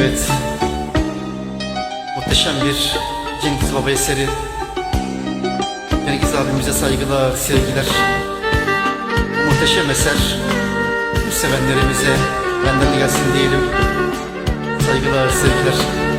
Evet. Muhteşem bir Cengiz Baba eseri. Cengiz abimize saygılar, sevgiler. Muhteşem eser. Bu sevenlerimize benden de gelsin diyelim. Saygılar, sevgiler.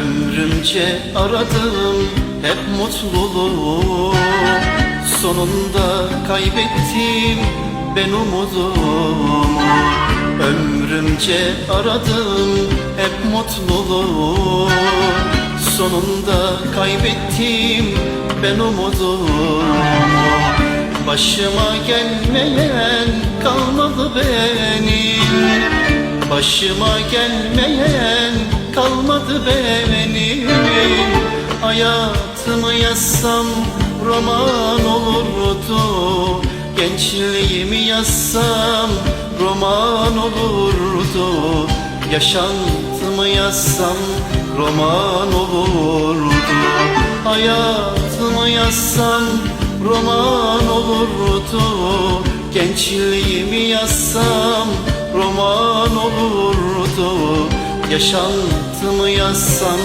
Ömrümce aradım hep mutluluğu Sonunda kaybettim ben umudumu Ömrümce aradım hep mutluluğu Sonunda kaybettim ben umudumu Başıma gelmeyen kalmadı benim. Başıma gelmeyen kalmadı benim Hayatımı yazsam roman olurdu. Gençliğimi yazsam roman olurdu. Yaşantımı yazsam roman olurdu. Hayatımı yazsam roman olurdu. Gençliğimi yazsam roman olurdu Yaşantımı yazsam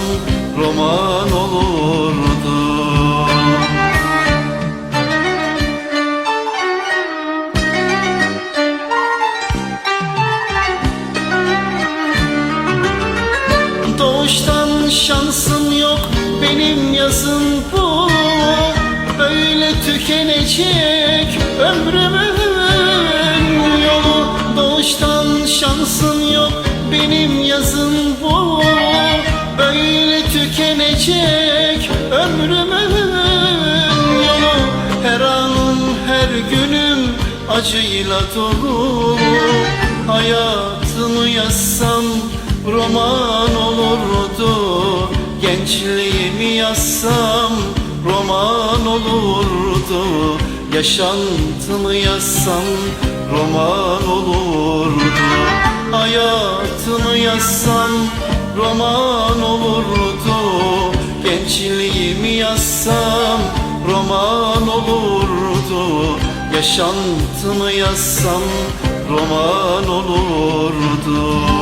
roman olurdu. Doğuştan şansım yok benim yazım bu. Böyle tükenecek ömrümün tükenecek ömrümün yolu. Her anım her günüm acıyla dolu. Hayatımı yazsam roman olurdu. Gençliğimi yazsam roman olurdu. Yaşantımı yazsam roman olurdu. Hayatımı yazsam roman olurdu Gençliğimi yazsam roman olurdu. Yaşantımı yazsam roman olurdu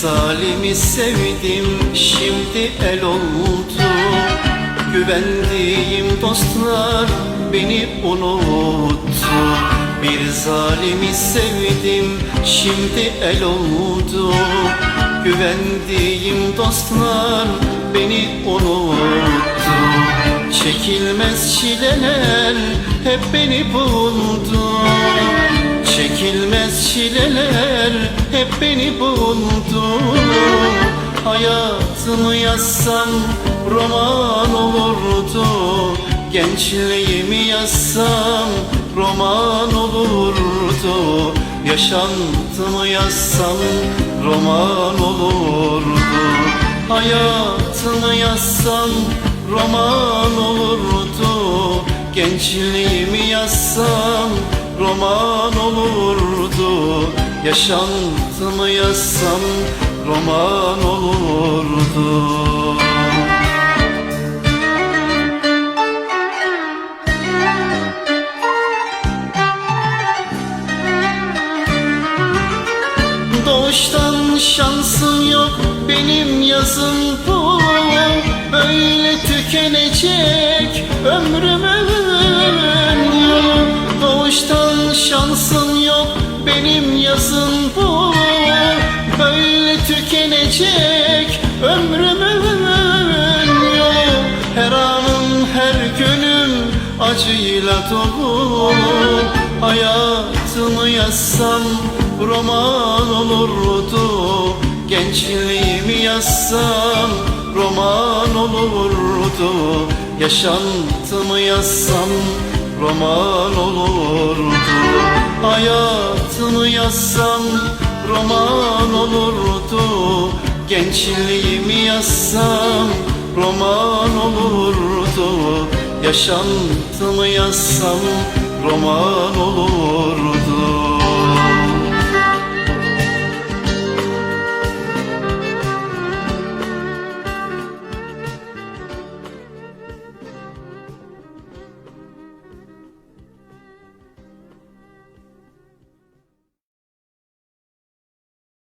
zalimi sevdim şimdi el oldu. Güvendiğim dostlar beni unuttu. Bir zalimi sevdim şimdi el oldu. Güvendiğim dostlar beni unuttu. Çekilmez çileler hep beni buldu. Çekilmez çileler hep beni buldu Hayatımı yazsam roman olurdu. Gençliğimi yazsam roman olurdu. Yaşantımı yazsam roman olurdu. Hayatımı yazsam roman olurdu. Gençliğimi yazsam roman olurdu Yaşantımı yazsam roman olurdu. Doğuştan şansım yok benim yazım bu. Böyle tükenecek ömrümün tükenecek ömrümün yolu Her anım her günüm acıyla dolu. Hayatımı yazsam roman olurdu. Gençliğimi yazsam roman olurdu. Yaşantımı yazsam roman olurdu. Hayatımı yazsam roman olurdu Gençliğimi yazsam roman olurdu. Yaşantımı yazsam roman olurdu